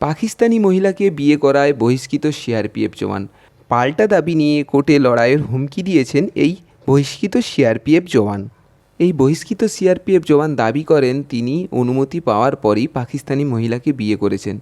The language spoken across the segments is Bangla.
পাকিস্তানি মহিলাকে বিয়ে করায় বহিষ্কৃত সিআরপিএফ জওয়ান। পাল্টা দাবি নিয়ে কোর্টে লড়াইয়ের হুমকি দিয়েছেন এই বহিষ্কৃত সিআরপিএফ জওয়ান। এই বহিষ্কৃত সিআরপিএফ জওয়ান দাবি করেন, তিনি অনুমতি পাওয়ার পরই পাকিস্তানি মহিলাকে বিয়ে করেছেন।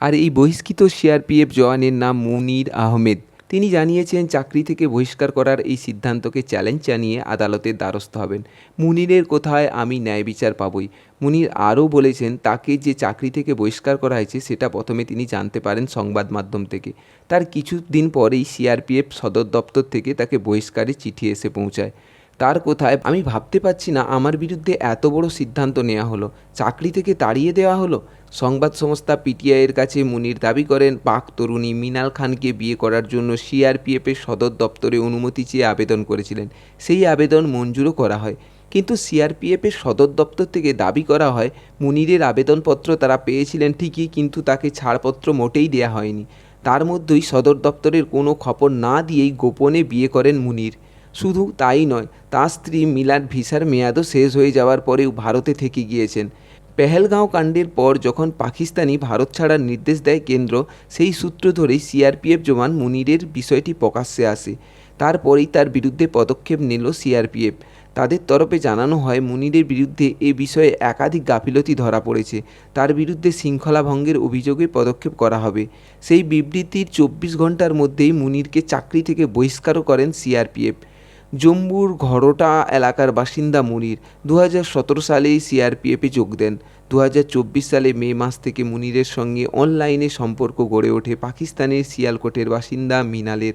আর এই বহিষ্কৃত সিআরপিএফ জওয়ানের নাম মুনির আহমেদ। তিনি জানিয়েছেন, চাকরি থেকে বহিষ্কার করার এই সিদ্ধান্তকে চ্যালেঞ্জ জানিয়ে আদালতের দ্বারস্থ হবেন। মুনিরের কোথায় আমি ন্যায় বিচার পাবই? মুনির আরও বলেছেন, তাকে যে চাকরি থেকে বহিষ্কার করা হয়েছে, সেটা প্রথমে তিনি জানতে পারেন সংবাদ মাধ্যম থেকে। তার কিছুদিন পরেই সিআরপিএফ সদর দপ্তর থেকে তাকে বহিষ্কারের চিঠি এসে পৌঁছায়। তার কোথায়? আমি ভাবতে পারছি না, আমার বিরুদ্ধে এত বড় সিদ্ধান্ত নেওয়া হলো। চাকরি থেকে তাড়িয়ে দেওয়া হলো? সংবাদ সংস্থা পিটিআইয়ের কাছে মুনির দাবি করেন, পাক তরুণী মিনাল খানকে বিয়ে করার জন্য সিআরপিএফের সদর দপ্তরে অনুমতি চেয়ে আবেদন করেছিলেন। সেই আবেদন মঞ্জুরও করা হয়। কিন্তু সিআরপিএফের সদর দপ্তর থেকে দাবি করা হয়, মুনিরের আবেদনপত্র তারা পেয়েছিলেন ঠিকই, কিন্তু তাকে ছাড়পত্র মোটেই দেয়া হয়নি। তার মধ্যেই সদর দপ্তরের কোনো খবর না দিয়েই গোপনে বিয়ে করেন মুনির। শুধু তাই নয়, তার স্ত্রী মিলাদ ভিসার মেয়াদও শেষ হয়ে যাওয়ার পরেও ভারতে থেকে গিয়েছেন। পেহেলগাঁও কাণ্ডের পর যখন পাকিস্তানি ভারত ছাড়ার নির্দেশ দেয় কেন্দ্র, সেই সূত্র ধরেই সিআরপিএফ জওয়ান মুনিরের বিষয়টি প্রকাশ্যে আসে। তারপরেই তার বিরুদ্ধে পদক্ষেপ নিল সিআরপিএফ। তাদের তরফে জানানো হয়, মুনিরের বিরুদ্ধে এ বিষয়ে একাধিক গাফিলতি ধরা পড়েছে। তার বিরুদ্ধে শৃঙ্খলা ভঙ্গের অভিযোগে পদক্ষেপ করা হবে। সেই বিবৃতির চব্বিশ ঘণ্টার মধ্যেই মুনিরকে চাকরি থেকে বহিষ্কারও করেন সিআরপিএফ। জম্মুর ঘরোটা এলাকার বাসিন্দা মুনির দু সালেই সিআরপিএফে যোগ দেন। দু হাজার চব্বিশ সালে মে মাস থেকে মুনিরের সঙ্গে অনলাইনে সম্পর্ক গড়ে ওঠে পাকিস্তানের শিয়ালকোটের বাসিন্দা মিনালের।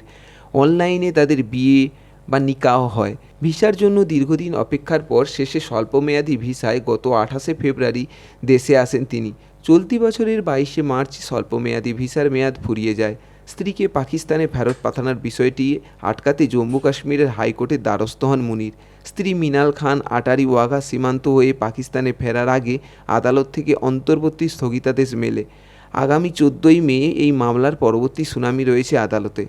অনলাইনে তাদের বিয়ে বা নিকাহ হয়। ভিসার জন্য দীর্ঘদিন অপেক্ষার পর শেষে স্বল্পমেয়াদী ভিসায় গত আঠাশে ফেব্রুয়ারি দেশে আসেন তিনি। চলতি বছরের বাইশে মার্চ স্বল্পমেয়াদী ভিসার মেয়াদ ফুরিয়ে যায়। স্ত্রীকে পাকিস্তানে ফেরত পাঠানোর বিষয়টি আটকাতে জম্মু কাশ্মীরের হাইকোর্টের দ্বারস্থ হন মুনির। স্ত্রী মিনাল খান আটারি ওয়াঘা সীমান্ত হয়ে পাকিস্তানে ফেরার আগে আদালত থেকে অন্তর্বর্তী স্থগিতাদেশ মেলে। আগামী চোদ্দোই মে এই মামলার পরবর্তী শুনানি রয়েছে আদালতে।